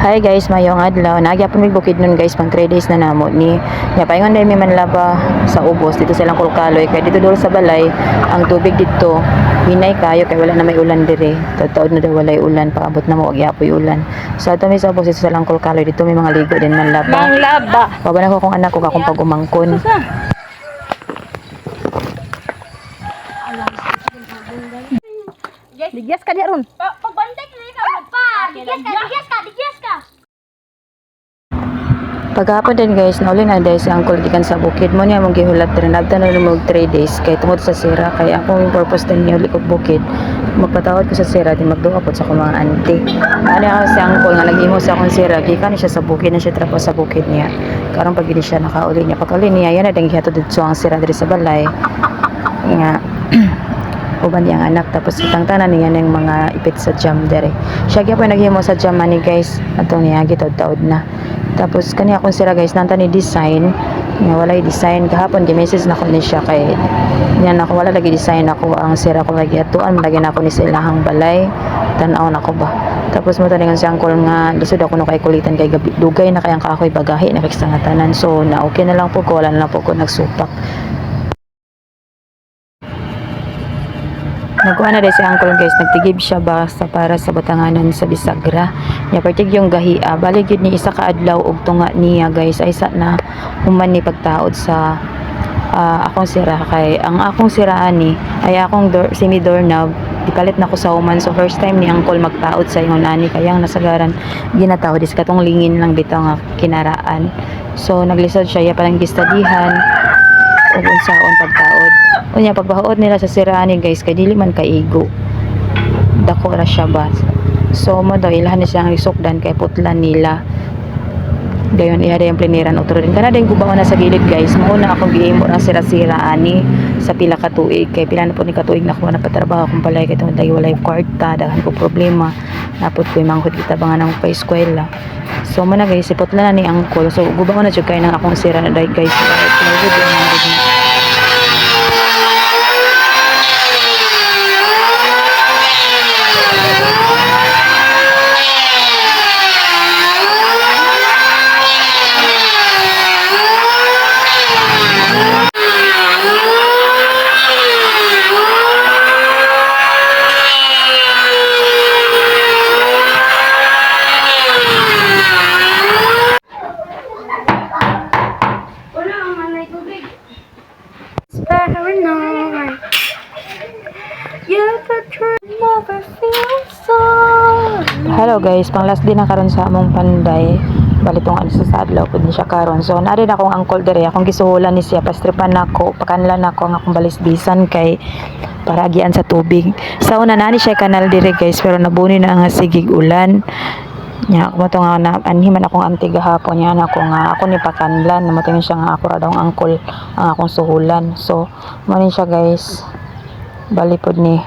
Hi guys, mayong adlaw. Nagyapon mig bukid nun guys, pang 3 days na namo ni. Nya paingon dai may manlaba sa ubos dito sa lang kulkaloy kay dito dol sa balay ang tubig dito hinay kayo kay wala na may ulan dire. Totoo na daw walay ulan paabot na mo og yapoy ulan. So ato mi sa ubos dito sa lang kulkaloy dito may mga ligo din manlaba. Manglaba. Baba na ko kung anak ko akong pag-umangkon. Digyas ka di aron. Ka magpa. Digyas ka, digyas ka, digyas ka. Pagkapon din guys, nauli na dahil sa angkol gikan sa bukid mo niya mong gihulat rin. Nabta na lumog 3 days kay tungod sa sira. Kay ako yung purpose din niya ulit bukid. Magpatawad ko sa sira din magduha po sa mga auntie. Ano ako si angkol nga naghimo sa akong sira gikan siya sa bukid na siya trapo sa bukid niya. Karong pag siya nakauli niya pagkauli niya yan na dang gihatod dito ang sira diri sa balay. Nga uban niyang anak tapos itang tanan niya ng mga ipit sa jam dere. Siya gyapon naghimo sa jam ani guys. Atong niya gitod taod na. Tapos kani akong sira guys nanta ni design. Nga walay design. Kahapon gi-message na ko ni siya kay niya na ako wala lagi design ako. Ang sira ko lagi atuan lagi na ako ni sa ilahang balay. Tan-aw na ko ba? Tapos mo taningan siyang call nga lisod ako no kay kulitan kay gabi dugay na kayang kahoy bagahi na kay sa nga tanan. So na okay na lang po ko wala na lang po ko nagsupak Nagkuha na rin si Uncle guys, nagtigib siya ba sa para sa batanganan sa Bisagra. Nya partig yung gahia, balig yun ni isa ka adlaw og tunga niya guys, ay sa na human ni pagtaod sa ah, akong sira. Kay ang akong siraan ni ay akong door, semi doorknob ipalit na ko sa human. So first time ni Uncle magtaod sa ingon ani. Kayang nasagaran ginatawad is katong lingin lang bitaw nga kinaraan. So naglisod siya. Ya parang gistadihan ug unsaon pagtaod unya pagbahaod nila sa siraan ni guys kay dili man kaigo. Dako ra siya ba? So mo daw ilahan ni siyang isukdan kay putlan nila. Dayon iya yung pliniran utro din kana din gubaw na sa gilid guys. Mo na akong giimo ang sira-sira ani sa pila ka tuig. Kay pila na po ni katuig na ko na patrabaho kung palay kay tungod lagi walay kwarta daghan ko problema. Napot ko manghod kita ba nga nang pa eskwela. So mo na guys iputlan na ni angkol so gubaw na jud kay nang akong sira na dahil guys. Dahil plywood yung mga gud na. Wala ang manay tubig. Paranoid. You could try never feel so. Hello guys, pang last din na karon sa among panday. Balitong ano sa adlaw pud ni siya karon. So na rin akong angkol dere, akong gisuhulan ni siya pastripan nako, pakanlan nako ang akong balisbisan kay paragian sa tubig. Sa una na ni siya kanal dire guys, pero nabuni na nga sigig ulan. Nya ako to nga na anhiman akong auntie gahapon nya na ako nga ako ni pakanlan namatingin siya nga ako ra ang angkol ang akong suhulan. So mo siya guys. Balipod ni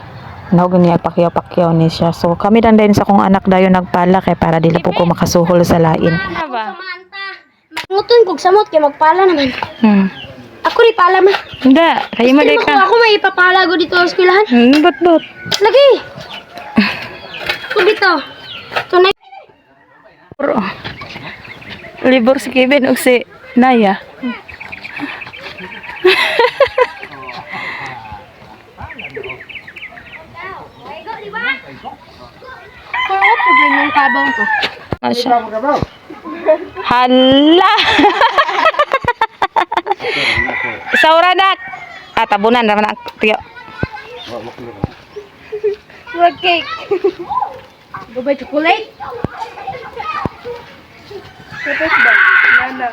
Nahog niya pakyaw-pakyaw ni siya. So kami dan din sa kong anak dayon nagpala kay para dili po ko makasuhol sa lain. Samanta. Nguton kog samot kay magpala naman. Hmm. Ako ni pala ma. Hindi, kayo mo Pero kung ako may ipapala ko dito sa eskwelahan. Hmm, but but. Lagi. Ako dito. Tunay. Libor si Kevin o si Naya. Kung ako problem yung kabang ko. Masya. Hala! Saura nak. Ah, tabunan naman ang tiyo. Wag cake. Gabay chocolate. Tapos ba? Nana.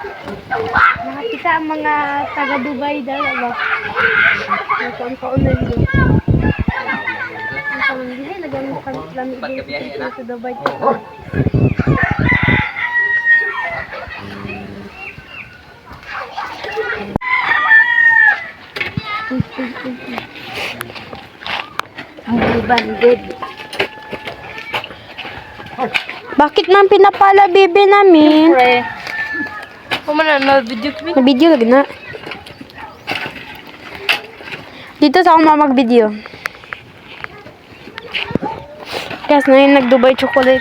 Nakakita ang mga taga Dubai daw ba? Nagkaon ka unan doon. Ang pamilya, lagyan mo kami lamig din sa Dubai. Ang banded. Bakit nang pinapala bibi namin? Pre. Kumana na video clip. Video lagi na. Dito sa ako mag-video. Yes, na yung nag-Dubai chocolate.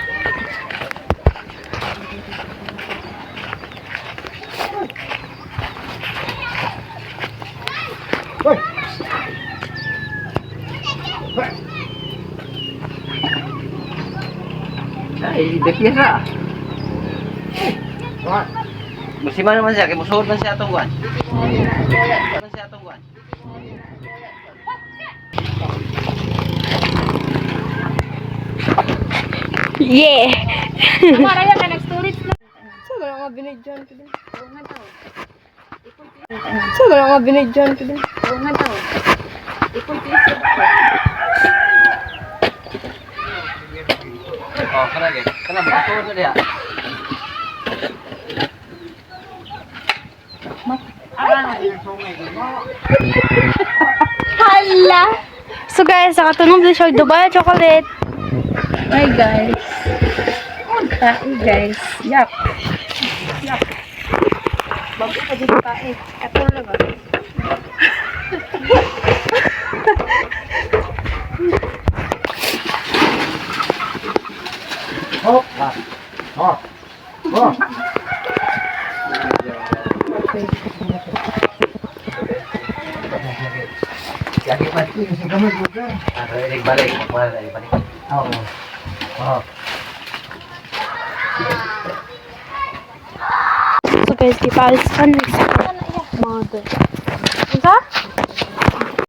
Ay, de piyesa. Masima naman siya, kaya musuhod man siya itong buwan. Musuhod man siya itong buwan. Yeah! Para yan nag-storage na. Saan mo nga binidyan ko din? Saan mo nga binidyan ko din? Oh, kana ge. Kana musuhod na diha. Hala! So guys, nakatunog din siya Dubai chocolate. Hi guys. Hi guys. Yap. Yap. Bago pa dito kain. Apple lang ah. Lagi pa. Ah, balik balik. Balik balik. Oo. Oh. So guys, di pa alis ka na. Mother. Isa?